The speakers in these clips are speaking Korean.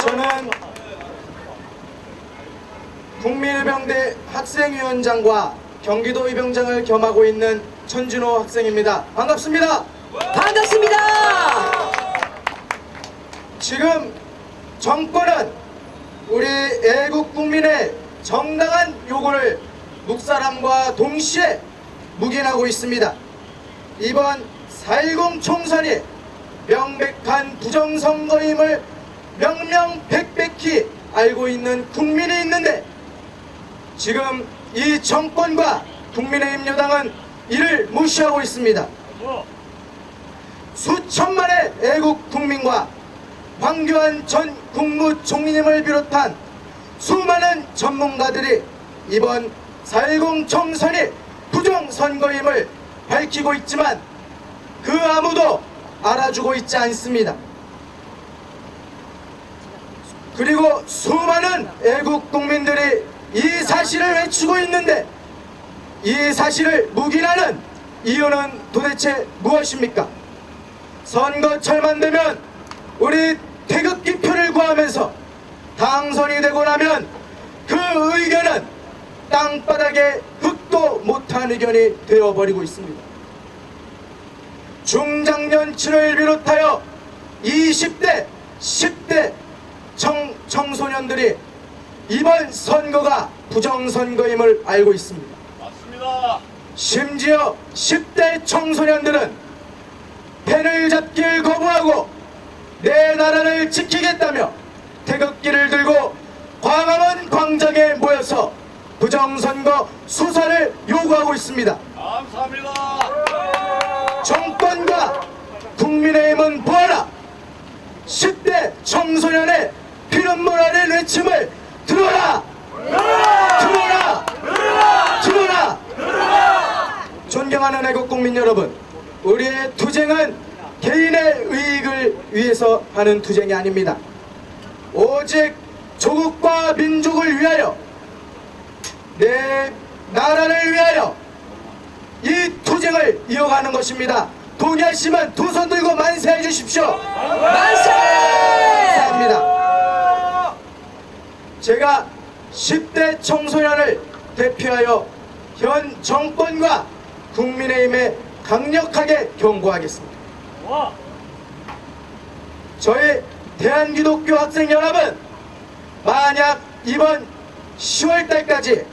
저는 국민의병대 학생위원장과 경기도 의병장을 겸하고 있는 천준호 학생입니다. 반갑습니다. 반갑습니다. 지금 정권은 우리 애국 국민의 정당한 요구를 묵사람과 동시에 묵인하고 있습니다. 이번 4.10 총선이 명백한 부정선거임을 명명백백히 알고 있는 국민이 있는데 지금 이 정권과 국민의힘 여당은 이를 무시하고 있습니다. 수천만의 애국 국민과 황교안 전 국무총리님을 비롯한 수많은 전문가들이 이번 4.10 총선이 부정선거임을 밝히고 있지만 그 아무도 알아주고 있지 않습니다. 그리고 수많은 애국 국민들이 이 사실을 외치고 있는데 이 사실을 묵인하는 이유는 도대체 무엇입니까? 선거철만 되면 우리 태극기 표를 구하면서 당선이 되고 나면 그 의견은 땅바닥에 흙도 못한 의견이 되어버리고 있습니다. 중장년층을 비롯하여 20대, 10대 청, 청소년들이 이번 선거가 부정선거임을 알고 있습니다. 맞습니다. 심지어 10대 청소년들은 펜을 잡기를 거부하고 내 나라를 지키겠다며 태극기를 들고 광화문 광장에 모여서 부정선거 수사를 요구하고 있습니다. 감사합니다. 정권과 국민의힘은 보아라 10대 청소년의 피눈물 아는 외침을 들어라! 들어라! 들어라! 존경하는 애국 국민 여러분 우리의 투쟁은 개인의 이익을 위해서 하는 투쟁이 아닙니다. 오직 조국과 민족을 위하여 내 나라를 위하여 이 투쟁을 이어가는 것입니다. 동의하시면 두 손 들고 만세해 주십시오. 만세! 감사합니다. 제가 10대 청소년을 대표하여 현 정권과 국민의힘에 강력하게 경고하겠습니다. 저희 대한기독교 학생연합은 만약 이번 10월 달까지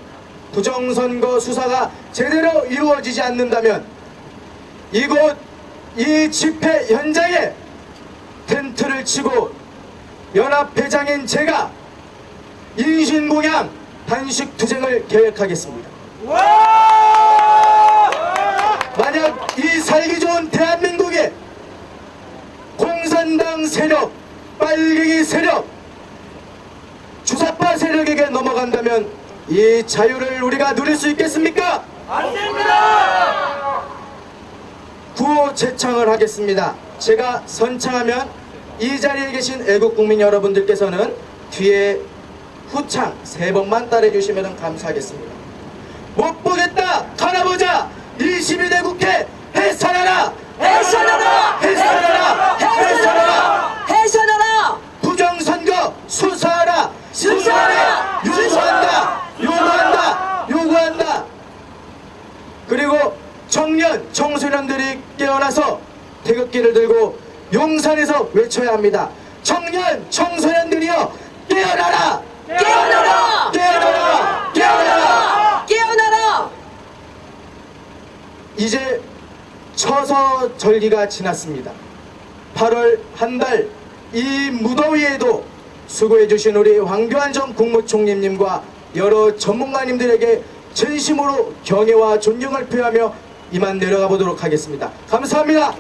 부정선거 수사가 제대로 이루어지지 않는다면 이곳 이 집회 현장에 텐트를 치고 연합회장인 제가 인신공양 단식 투쟁을 계획하겠습니다. 만약 이 살기 좋은 대한민국에 공산당 세력, 빨갱이 세력, 주사파 세력에게 넘어간다면 이 자유를 우리가 누릴 수 있겠습니까? 구호 제창을 하겠습니다. 제가 선창하면 이 자리에 계신 애국 국민 여러분들께서는 뒤에 후창 세 번만 따라해 주시면 감사하겠습니다. 못 보겠다 가나보자 22대 국회 해산하라 해산하라! 해산하라 해산하라 해산하라! 부정선거 수사하라 수사하라! 요구한다 요구한다 요구한다 그리고 청년 청소년들이 깨어나서 태극기를 들고 용산에서 외쳐야 합니다 청년 청소년들이여 깨어나라 깨어나라! 깨어나라 깨어나라 깨어나라! 이제 처서 절기가 지났습니다. 8월 한 달 이 무더위에도 수고해 주신 우리 황교안 전 국무총리님과 여러 전문가님들에게 진심으로 경애와 존경을 표하며 이만 내려가 보도록 하겠습니다. 감사합니다.